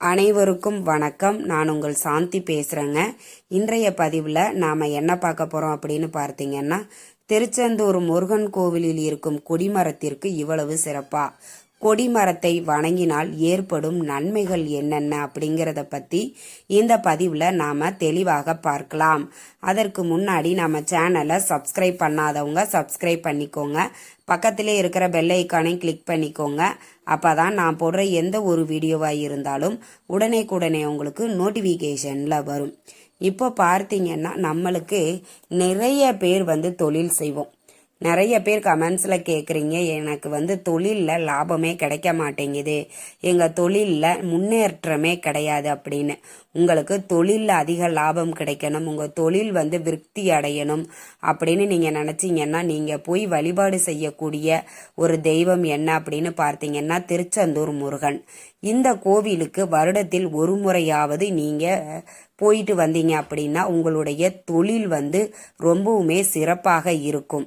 அனைவருக்கும் வணக்கம். நான் உங்கள் சாந்தி பேசுகிறேங்க இன்றைய பதிவில் நாம் என்ன பார்க்க போகிறோம் அப்படின்னு பார்த்தீங்கன்னா திருச்செந்தூர் முருகன் கோவிலில் இருக்கும் கொடிமரத்திற்கு இவ்வளவு சிறப்பா. கொடிமரத்தை வணங்கினால் ஏற்படும் நன்மைகள் என்னென்ன அப்படிங்கிறத பற்றி இந்த பதிவில் நாம் தெளிவாக பார்க்கலாம். அதற்கு முன்னாடி நம்ம சேனலை சப்ஸ்கிரைப் பண்ணாதவங்க சப்ஸ்கிரைப் பண்ணிக்கோங்க. பக்கத்திலே இருக்கிற பெல் ஐக்கானை கிளிக் பண்ணிக்கோங்க. அப்போ தான் நான் போடுற எந்த ஒரு வீடியோவாக இருந்தாலும் உடனே உங்களுக்கு நோட்டிஃபிகேஷனில் வரும். இப்போ பார்த்தீங்கன்னா நம்மளுக்கு நிறைய பேர் வந்து தொழில் செய்வோம். நிறைய பேர் கமெண்ட்ஸில் கேட்குறீங்க எனக்கு வந்து தொழிலில் லாபமே கிடைக்க மாட்டேங்குது. எங்கள் தொழிலில் முன்னேற்றமே கிடையாது அப்படின்னு. உங்களுக்கு தொழிலில் அதிக லாபம் கிடைக்கணும். உங்கள் தொழில் வந்து விருத்தி அடையணும் அப்படின்னு நீங்கள் நினச்சிங்கன்னா நீங்கள் போய் வழிபாடு செய்யக்கூடிய ஒரு தெய்வம் என்ன அப்படின்னு பார்த்தீங்கன்னா திருச்செந்தூர் முருகன். இந்த கோவிலுக்கு வருடத்தில் ஒரு முறையாவது நீங்கள் போயிட்டு வந்தீங்க அப்படின்னா உங்களுடைய தொழில் வந்து ரொம்பவுமே சிறப்பாக இருக்கும்.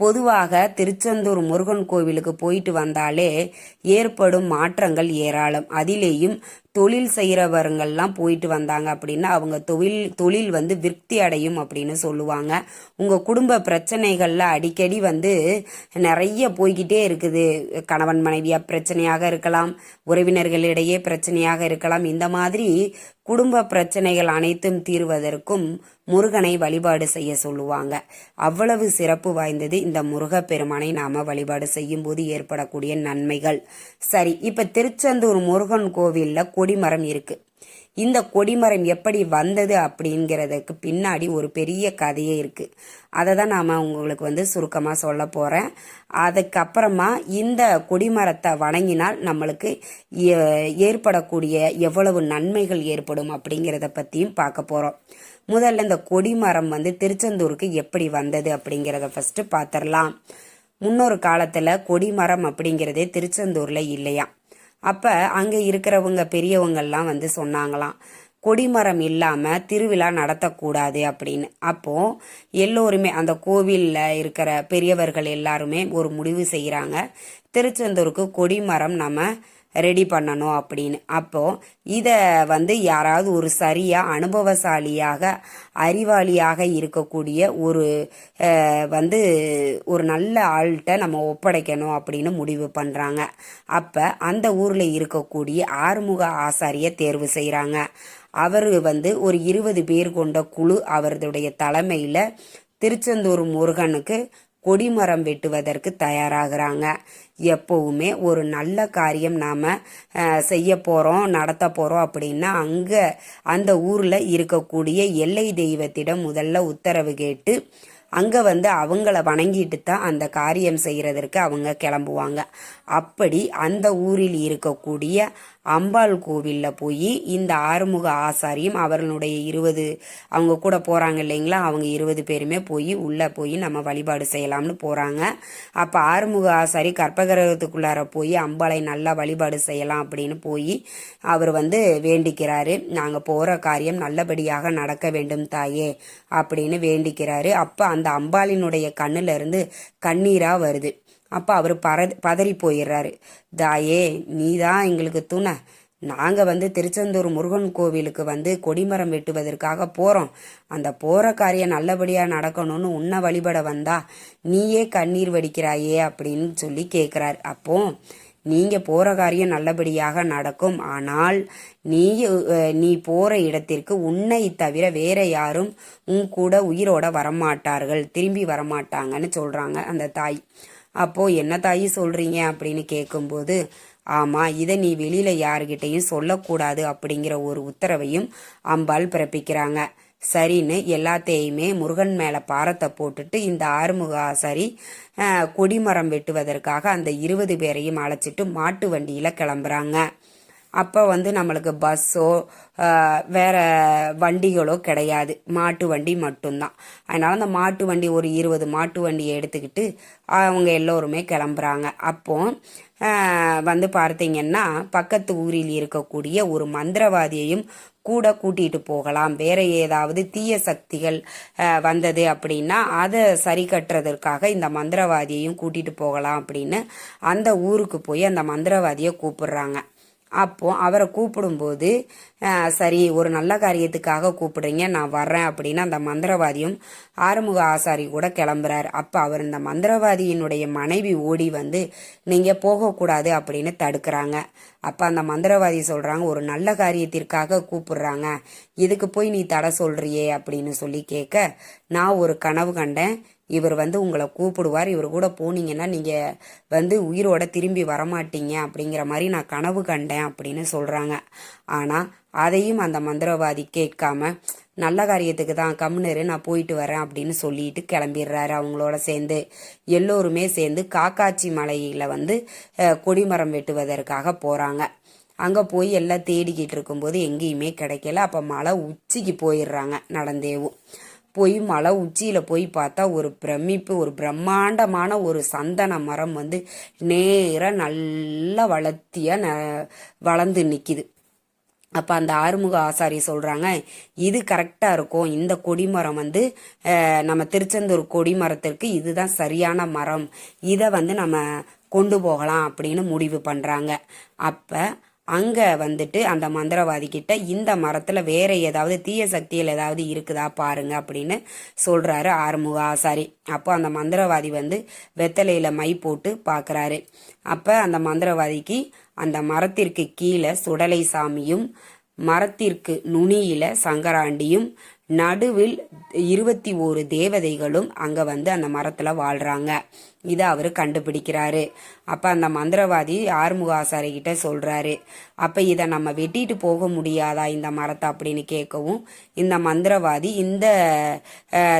பொதுவாக திருச்செந்தூர் முருகன் கோவிலுக்கு போயிட்டு வந்தாலே ஏற்படும் மாற்றங்கள் ஏராளம். அதிலேயும் தொழில் செய்கிறவருங்கள்லாம் போயிட்டு வந்தாங்க அப்படின்னா அவங்க தொழில் தொழில் வந்து விருத்தி அடையும் அப்படின்னு சொல்லுவாங்க. உங்கள் குடும்ப பிரச்சனைகளில் அடிக்கடி வந்து நிறைய போய்கிட்டே இருக்குது. கணவன் மனைவியாக பிரச்சனையாக இருக்கலாம் உறவினர்களிடையே பிரச்சனையாக இருக்கலாம். இந்த மாதிரி குடும்ப பிரச்சனைகள் அனைத்தும் தீர்வதற்கும் முருகனை வழிபாடு செய்ய சொல்லுவாங்க. அவ்வளவு சிறப்பு வாய்ந்தது இந்த முருகப்பெருமானை நாம வழிபாடு செய்யும் போது ஏற்படக்கூடிய நன்மைகள். சரி இப்ப திருச்செந்தூர் முருகன் கோவில்ல கொடிமரம் இருக்கு. இந்த கொடிமரம் எப்படி வந்தது அப்படிங்கிறதுக்கு பின்னாடி ஒரு பெரிய கதையே இருக்குது அதை தான் நாம் உங்களுக்கு வந்து சுருக்கமாக சொல்ல போகிறேன் அதுக்கப்புறமா இந்த கொடிமரத்தை வணங்கினால் நம்மளுக்கு ஏற்படக்கூடிய எவ்வளவு நன்மைகள் ஏற்படும் அப்படிங்கிறத பற்றியும் பார்க்க போகிறோம் முதல்ல இந்த கொடிமரம் வந்து திருச்செந்தூருக்கு எப்படி வந்தது அப்படிங்கிறத ஃபஸ்ட்டு பார்த்துடலாம் முன்னொரு காலத்தில் கொடிமரம் அப்படிங்கிறதே திருச்செந்தூரில் இல்லையா? அப்போ அங்கே இருக்கிறவங்க பெரியவங்கள்லாம் வந்து சொன்னாங்களாம் கொடிமரம் இல்லாமல் திருவிழா நடத்தக்கூடாது அப்படின்னு. அப்போது எல்லோருமே அந்த கோவிலில் இருக்கிற பெரியவர்கள் எல்லாருமே ஒரு முடிவு செய்கிறாங்க திருச்செந்தூருக்கு கொடிமரம் நம்ம ரெடி பண்ணணும் அப்படின்னு. அப்போது இதை வந்து யாராவது ஒரு சரியாக அனுபவசாலியாக அறிவாளியாக இருக்கக்கூடிய ஒரு வந்து ஒரு நல்ல ஆள்கிட்ட நம்ம ஒப்படைக்கணும் அப்படின்னு முடிவு பண்ணுறாங்க அப்போ அந்த ஊரில் இருக்கக்கூடிய ஆறுமுக ஆசாரியை தேர்வு செய்கிறாங்க அவர் வந்து ஒரு இருபது பேர் கொண்ட குழு அவருடைய தலைமையில் திருச்செந்தூர் முருகனுக்கு கொடிமரம் வெட்டுவதற்கு தயாராகிறாங்க. எப்போவுமே ஒரு நல்ல காரியம் நாம் செய்ய போகிறோம் நடத்த போகிறோம் அப்படின்னா அங்கே அந்த ஊரில் இருக்கக்கூடிய எல்லை தெய்வத்திடம் முதல்ல உத்தரவு கேட்டு அங்கே வந்து அவங்கள வணங்கிட்டு தான் அந்த காரியம் செய்கிறதற்கு அவங்க கிளம்புவாங்க. அப்படி அந்த ஊரில் இருக்கக்கூடிய அம்பாள் கோவிலில் போய் இந்த ஆறுமுக ஆசாரியும் அவர்களுடைய இருபது அவங்க கூட போகிறாங்க இல்லைங்களா? அவங்க இருபது பேருமே போய் உள்ளே போய் நம்ம வழிபாடு செய்யலாம்னு போகிறாங்க அப்போ ஆறுமுக ஆசாரி கற்பகிரகத்துக்குள்ளார போய் அம்பாளை நல்லா வழிபாடு செய்யலாம் அப்படின்னு போய் அவர் வந்து வேண்டிக்கிறாரு. நாங்கள் போகிற காரியம் நல்லபடியாக நடக்க வேண்டும் தாயே அப்படின்னு வேண்டிக்கிறாரு. அப்போ அந்த அம்பாளினுடைய கண்ணிலிருந்து கண்ணீராக வருது. அப்போ அவர் பர பதறி போயிடுறாரு தாயே நீ தான் எங்களுக்கு துணை. நாங்கள் வந்து திருச்செந்தூர் முருகன் கோவிலுக்கு வந்து கொடிமரம் வெட்டுவதற்காக போகிறோம் அந்த போகிற காரியம் நல்லபடியாக நடக்கணும்னு உன்னை வழிபட வந்தா நீயே கண்ணீர் வடிக்கிறாயே அப்படின்னு சொல்லி கேட்குறாரு அப்போ நீங்கள் போகிற காரியம் நல்லபடியாக நடக்கும். ஆனால் நீ நீ போகிற இடத்திற்கு உன்னை தவிர வேற யாரும் உன் கூட உயிரோட வரமாட்டார்கள். திரும்பி வரமாட்டாங்கன்னு சொல்கிறாங்க அந்த தாய். அப்போது என்ன தாயி சொல்கிறீங்க அப்படின்னு கேட்கும்போது ஆமாம் இதை நீ வெளியில் யாருக்கிட்டையும் சொல்லக்கூடாது அப்படிங்கிற ஒரு உத்தரவையும் அம்பாள் பிறப்பிக்கிறாங்க. சரின்னு எல்லாத்தையுமே முருகன் மேலே பாரத்தை போட்டுட்டு இந்த ஆறுமுகாசரி கொடிமரம் வெட்டுவதற்காக அந்த இருபது பேரையும் அழைச்சிட்டு மாட்டு வண்டியில் கிளம்புறாங்க. அப்போ வந்து நம்மளுக்கு பஸ்ஸோ வேறு வண்டிகளோ கிடையாது. மாட்டு வண்டி மட்டும்தான். அதனால் அந்த மாட்டு வண்டி ஒரு இருபது மாட்டு வண்டியை எடுத்துக்கிட்டு அவங்க எல்லோருமே கிளம்புறாங்க. அப்போ வந்து பார்த்தீங்கன்னா பக்கத்து ஊரில் இருக்கக்கூடிய ஒரு மந்திரவாதியையும் கூட கூட்டிகிட்டு போகலாம். வேற ஏதாவது தீய சக்திகள் வந்தது அப்படின்னா அதை சரி கட்டுறதற்காக இந்த மந்திரவாதியையும் கூட்டிகிட்டு போகலாம் அப்படின்னு அந்த ஊருக்கு போய் அந்த மந்திரவாதியை கூப்பிடுறாங்க. அப்போ அவரை கூப்பிடும்போது சரி ஒரு நல்ல காரியத்துக்காக கூப்பிடுறீங்க நான் வர்றேன் அப்படின்னு அந்த மந்திரவாதியும் ஆறுமுக ஆசாரி கூட கிளம்புறாரு. அப்போ அவர் இந்த மந்திரவாதியினுடைய மனைவி ஓடி வந்து நீங்கள் போகக்கூடாது அப்படின்னு தடுக்கிறாங்க. அப்போ அந்த மந்திரவாதி சொல்கிறாங்க ஒரு நல்ல காரியத்திற்காக கூப்பிடுறாங்க. இதுக்கு போய் நீ தடை சொல்றியே அப்படின்னு சொல்லி கேட்க நான் ஒரு கனவு கண்டேன். இவர் வந்து உங்களை கூப்பிடுவார். இவர் கூட போனீங்கன்னா நீங்கள் வந்து உயிரோட திரும்பி வரமாட்டீங்க அப்படிங்கிற மாதிரி நான் கனவு கண்டேன் அப்படின்னு சொல்கிறாங்க ஆனால் அதையும் அந்த மந்திரவாதி கேட்காம நல்ல காரியத்துக்கு தான் கம்னர் நான் போயிட்டு வரேன் அப்படின்னு சொல்லிட்டு கிளம்பிடுறாரு அவங்களோட சேர்ந்து. எல்லோருமே சேர்ந்து காக்காச்சி மலையில் வந்து கொடிமரம் வெட்டுவதற்காக போகிறாங்க அங்கே போய் எல்லாம் தேடிக்கிட்டு இருக்கும்போது எங்கேயுமே கிடைக்கல. அப்போ மலை உச்சிக்கு போயிடுறாங்க நடந்தேவும். போய் மலை உச்சியில் போய் பார்த்தா ஒரு பிரமிப்பு ஒரு பிரம்மாண்டமான ஒரு சந்தன மரம் வந்து நேராக நல்லா வளர்த்தியாக ந- வளர்ந்து நிற்கிது அப்போ அந்த ஆறுமுக ஆசாரி சொல்கிறாங்க இது கரெக்டாக இருக்கும். இந்த கொடிமரம் வந்து நம்ம திருச்செந்தூர் கொடிமரத்திற்கு இதுதான் சரியான மரம். இதை வந்து நம்ம கொண்டு போகலாம் அப்படின்னு முடிவு பண்ணுறாங்க அப்போ அங்கே வந்துட்டு அந்த மந்திரவாதி கிட்ட இந்த மரத்தில் வேற ஏதாவது தீய சக்திகள் ஏதாவது இருக்குதா பாருங்க அப்படின்னு சொல்கிறாரு ஆறுமுக ஆசாரி. அப்போ அந்த மந்திரவாதி வந்து வெத்தலையில் மை போட்டு பார்க்குறாரு அப்போ அந்த மந்திரவாதிக்கு அந்த மரத்திற்கு கீழே சுடலை சாமியும் மரத்திற்கு நுனியில சங்கராண்டியும் நடுவில் இருபத்தி ஓரு தேவதைகளும் அங்க வந்து அந்த மரத்துல வாழ்றாங்க. இதை அவர் கண்டுபிடிக்கிறாரு. அப்ப அந்த மந்திரவாதி ஆறுமுக கிட்ட சொல்றாரு. அப்ப இதை நம்ம வெட்டிட்டு போக முடியாதா இந்த மரத்தை அப்படின்னு கேட்கவும் இந்த மந்திரவாதி இந்த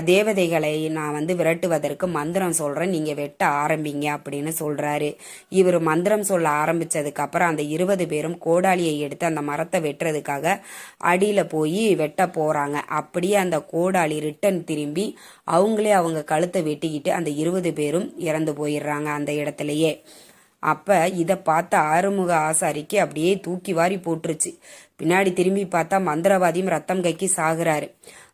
தேவதைகளை நான் வந்து விரட்டுவதற்கு மந்திரம் சொல்றேன் நீங்க வெட்ட ஆரம்பிங்க அப்படின்னு சொல்றாரு. இவர் மந்திரம் சொல்ல ஆரம்பிச்சதுக்கு அப்புறம் அந்த இருபது பேரும் கோடாலியை எடுத்து அந்த மரத்தை வெட்டுறதுக்காக அடியில போய் வெட்ட போறாங்க. அப்படியே அந்த கோடாளி ரிட்டன் திரும்பி அவங்களே அவங்க கழுத்தை வெட்டிக்கிட்டு அந்த இருபது பேரும் இறந்து போயிடுறாங்க அந்த இடத்துலயே. அப்ப இதை பார்த்த ஆறுமுக ஆசாரிக்கு அப்படியே தூக்கி வாரி போட்டுருச்சு. பின்னாடி திரும்பி பார்த்தா மந்திரவாதியும் ரத்தம் கைக்கு சாகுறாரு.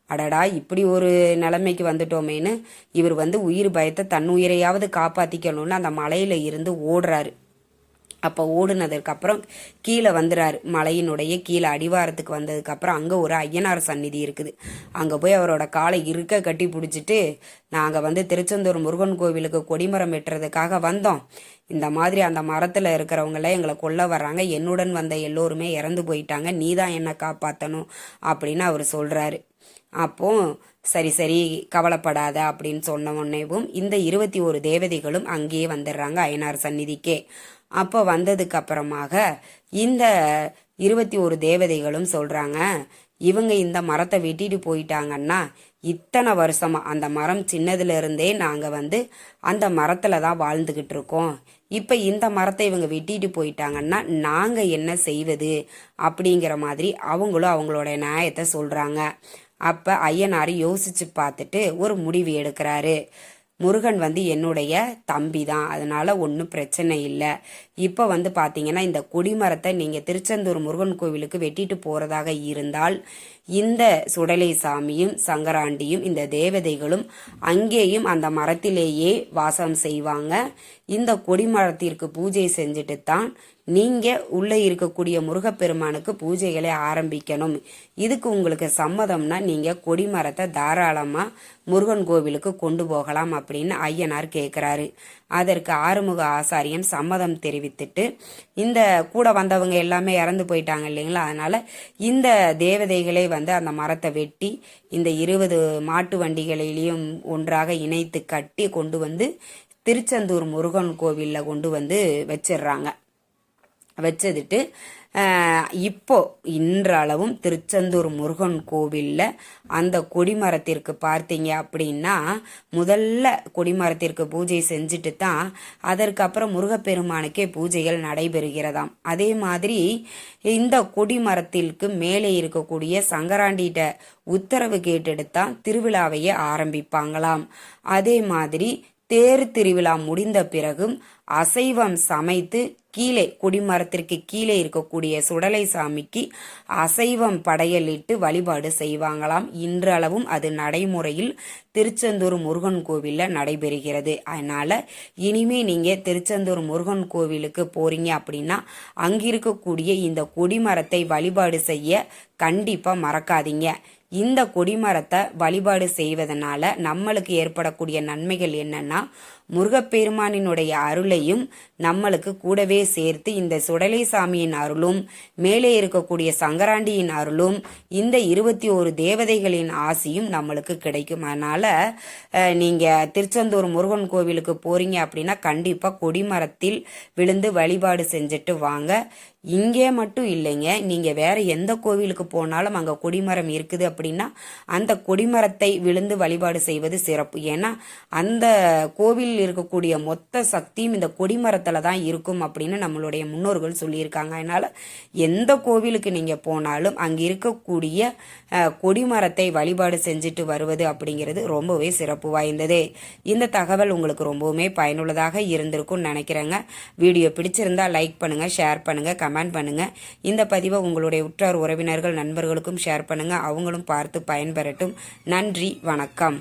அடடா இப்படி ஒரு நிலைமைக்கு வந்துட்டோமேன்னு இவர் வந்து உயிர் பயத்தை தன்னுயிரையாவது காப்பாத்திக்கணும்னு அந்த மலையில இருந்து ஓடுறாரு. அப்போ ஓடுனதுக்கப்புறம் கீழே வந்துறாரு. மலையினுடைய கீழே அடிவாரத்துக்கு வந்ததுக்கப்புறம் அங்கே ஒரு ஐயனார் சந்நிதி இருக்குது. அங்கே போய் அவரோட காலை இருக்க கட்டி பிடிச்சிட்டு நாங்கள் வந்து திருச்செந்தூர் முருகன் கோவிலுக்கு கொடிமரம் வெட்டுறதுக்காக வந்தோம். இந்த மாதிரி அந்த மரத்தில் இருக்கிறவங்கள எங்களை கொல்ல வர்றாங்க. என்னுடன் வந்த எல்லோருமே இறந்து போயிட்டாங்க. நீ தான் என்ன காப்பாற்றணும் அப்படின்னு அவர் சொல்கிறாரு அப்போ சரி சரி கவலைப்படாத அப்படின்னு சொன்ன உடனேவும் இந்த இருபத்தி ஒரு தேவதைகளும் அங்கேயே வந்துடுறாங்க ஐயனார் சந்நிதிக்கே. அப்போ வந்ததுக்கு அப்புறமாக இந்த இருபத்தி ஒரு தேவதைகளும் சொல்றாங்க இவங்க இந்த மரத்தை வெட்டிட்டு போயிட்டாங்கன்னா இத்தனை வருஷமா அந்த மரம் சின்னதுல இருந்தே நாங்க வந்து அந்த மரத்துல தான் வாழ்ந்துகிட்டு இருக்கோம். இப்ப இந்த மரத்தை இவங்க வெட்டிட்டு போயிட்டாங்கன்னா நாங்க என்ன செய்வது அப்படிங்கிற மாதிரி அவங்களும் அவங்களோட நியாயத்தை சொல்றாங்க. அப்ப ஐயனார் யோசிச்சு பார்த்துட்டு ஒரு முடிவு எடுக்கிறாரு. முருகன் வந்து என்னுடைய தம்பி தான் அதனால ஒன்றும் பிரச்சனை இல்லை. இப்போ வந்து பார்த்தீங்கன்னா இந்த கொடிமரத்தை நீங்கள் திருச்செந்தூர் முருகன் கோவிலுக்கு வெட்டிட்டு போகிறதாக இருந்தால் இந்த சுடலை சாமியும் சங்கராண்டியும் இந்த தேவதைகளும் அங்கேயும் அந்த மரத்திலேயே வாசம் செய்வாங்க. இந்த கொடிமரத்திற்கு பூஜை செஞ்சுட்டு தான் நீங்க உள்ளே இருக்கக்கூடிய முருகப்பெருமானுக்கு பூஜைகளை ஆரம்பிக்கணும். இதுக்கு உங்களுக்கு சம்மதம்னா நீங்க கொடிமரத்தை தாராளமா முருகன் கோவிலுக்கு கொண்டு போகலாம் அப்படின்னு ஐயனார் கேட்கிறாரு அதற்கு ஆறுமுக ஆசாரியன் சம்மதம் தெரிவித்துட்டு இந்த கூட வந்தவங்க எல்லாமே இறந்து போயிட்டாங்க இல்லைங்களா? அதனால இந்த தேவதைகளை வந்து அந்த மரத்தை வெட்டி இந்த இருபது மாட்டு வண்டிகளிலையும் ஒன்றாக இணைத்து கட்டி கொண்டு வந்து திருச்செந்தூர் முருகன் கோவில்ல கொண்டு வந்து வச்சிடுறாங்க. வச்சதுட்டு இப்போ இன்றளவும் திருச்செந்தூர் முருகன் கோவிலில் அந்த கொடிமரத்திற்கு பார்த்தீங்க அப்படின்னா முதல்ல கொடிமரத்திற்கு பூஜை செஞ்சுட்டு தான் அதற்கப்புறம் முருகப்பெருமானுக்கே பூஜைகள் நடைபெறுகிறதாம். அதே மாதிரி இந்த கொடிமரத்திற்கு மேலே இருக்கக்கூடிய சங்கராண்டிகிட்ட உத்தரவு கேட்டுட்டு தான் திருவிழாவையே ஆரம்பிப்பாங்களாம். அதே மாதிரி தேர் திருவிழா முடிந்த பிறகும் அசைவம் சமைத்து கீழே கொடிமரத்திற்கு கீழே இருக்கக்கூடிய சுடலை சாமிக்கு அசைவம் படையலிட்டு வழிபாடு செய்வாங்களாம். இன்றளவும் அது நடைமுறையில் திருச்செந்தூர் முருகன் கோவிலில் நடைபெறுகிறது. அதனால இனிமே நீங்க திருச்செந்தூர் முருகன் கோவிலுக்கு போறீங்க அப்படின்னா அங்கிருக்கக்கூடிய இந்த கொடிமரத்தை வழிபாடு செய்ய கண்டிப்பா மறக்காதீங்க. இந்த கொடிமரத்தை வழிபாடு செய்வதனால நம்மளுக்கு ஏற்படக்கூடிய நன்மைகள் என்னன்னா முருகப்பெருமானினுடைய அருளையும் நம்மளுக்கு கூடவே சேர்த்து இந்த சுடலை சாமியின் அருளும் மேலே இருக்கக்கூடிய சங்கராண்டியின் அருளும் இந்த இருபத்தி ஒரு தேவதைகளின் ஆசியும் நம்மளுக்கு கிடைக்கும். அதனால நீங்கள் நீங்க திருச்செந்தூர் முருகன் கோவிலுக்கு போறீங்க அப்படின்னா கண்டிப்பா கொடிமரத்தில் விழுந்து வழிபாடு செஞ்சுட்டு வாங்க. இங்கே மட்டும் இல்லைங்க நீங்க வேற எந்த கோவிலுக்கு போனாலும் அங்க கொடிமரம் இருக்குது அப்படின்னா அந்த கொடிமரத்தை விழுந்து வழிபாடு செய்வது சிறப்பு. ஏன்னா அந்த கோவில் கோவிலில் இருக்கக்கூடிய மொத்த சக்தியும் இந்த கொடிமரத்தில் தான் இருக்கும் அப்படின்னு நம்மளுடைய முன்னோர்கள் சொல்லியிருக்காங்க. அதனால் எந்த கோவிலுக்கு நீங்கள் போனாலும் அங்கே இருக்கக்கூடிய கொடிமரத்தை வழிபாடு செஞ்சுட்டு வருவது அப்படிங்கிறது ரொம்பவே சிறப்பு வாய்ந்தது. இந்த தகவல் உங்களுக்கு ரொம்பவுமே பயனுள்ளதாக இருந்திருக்கும்னு நினைக்கிறேங்க. வீடியோ பிடிச்சிருந்தா லைக் பண்ணுங்க ஷேர் பண்ணுங்க கமெண்ட் பண்ணுங்க. இந்த பதிவை உங்களுடைய உற்றார் உறவினர்கள் நண்பர்களுக்கும் ஷேர் பண்ணுங்க. அவங்களும் பார்த்து பயன்பெறட்டும். நன்றி வணக்கம்.